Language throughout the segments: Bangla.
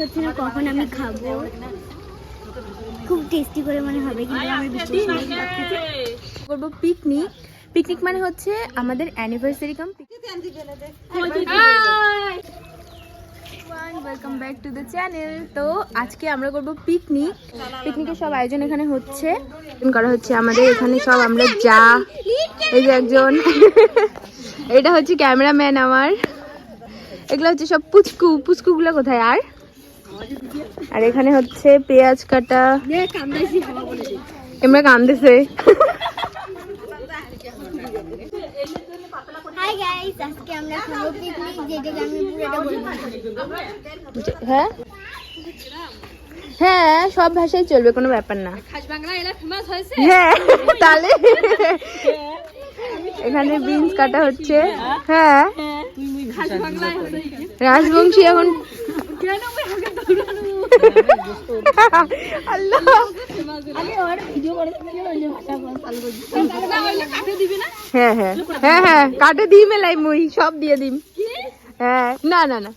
হচ্ছে না কখন আমি খাব। খুব টেস্টি করে মনে হবে, কিন্তু আমার করব পিকনিক পিকনিক মানে হচ্ছে আমাদের anniversary cum welcome back to the channel তো আজকে আমরা করব পিকনিক পিকনিকের সব আয়োজন এখানে হচ্ছে। করা হচ্ছে আমাদের। এখানে সব আমরা যা এই যে একজন। এটা হচ্ছে ক্যামেরাম্যান আমার। এগুলো হচ্ছে সব পুচকু পুচকুগুলো কোথায় আর? আর এখানে হচ্ছে পেঁয়াজ কাটা। এমরা কান্দেছে হাই গাইস আজকে আমরা খাব পিকনিক যেটাকে আমি পুরোটা বলব। যে- হ্যাঁ? হ্যাঁ সব ভাষায় চলবে কোনো ব্যাপার না। হ্যাঁ তাহলে। এখানে বিনস কাটা হচ্ছে। হ্যাঁ। রাজবংশী এখন আল্লাহ হ্যাঁ হ্যাঁ। হ্যাঁ হ্যাঁ। কাটে দিই মেলাই মুই সব দিয়ে দিম। হ্যাঁ। না না না।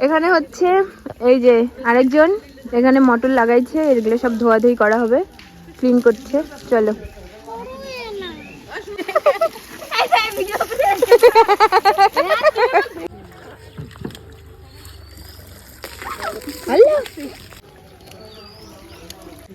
এখানে হচ্ছে এই যে আরেকজন এখানে মটর লাগাইছে এগুলো সব ধোয়াধুয়ি করা হবে। ক্লিন করছে। চলো।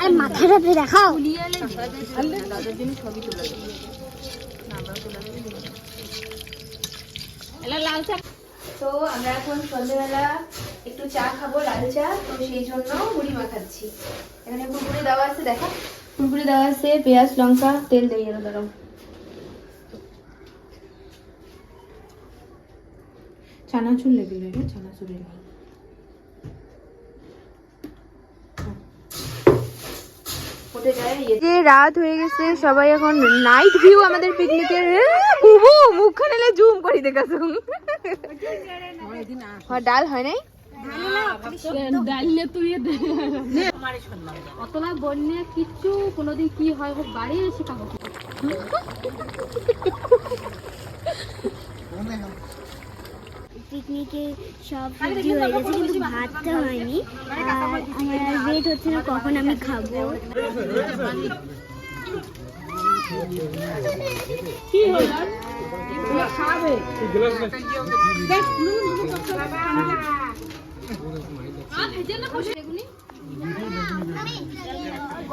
আর দেখাও তো আমরা এখন সন্ধ্যেবেলা একটু চা খাব লাল চা। তো সেই জন্য মুড়ি মাখাচ্ছি। এখানে কুরকুরে দেওয়া আছে দেখা। কুরকুরে দেওয়া আছে পেঁয়াজ লঙ্কা তেল দিয়ে দাঁড়াও চানাচুর লেগে গেল চানাচুর লেগে যে রাত হয়ে গেছে সবাই এখন নাইট ভিউ আমাদের পিকনিকের বুবু মুখখানে এলে জুম করি দেখাছো হ্যাঁ, ডাল হয় নাই? অতলা বন্যা কিচ্ছু কোনোদিন কি হয় হোক বাড়ি এসে খাব পিকনিকে সব সবজি হয়ে গেছে কিন্তু ভাতটা হয়নি। আর আমার ওয়েট হচ্ছে না কখন আমি খাব।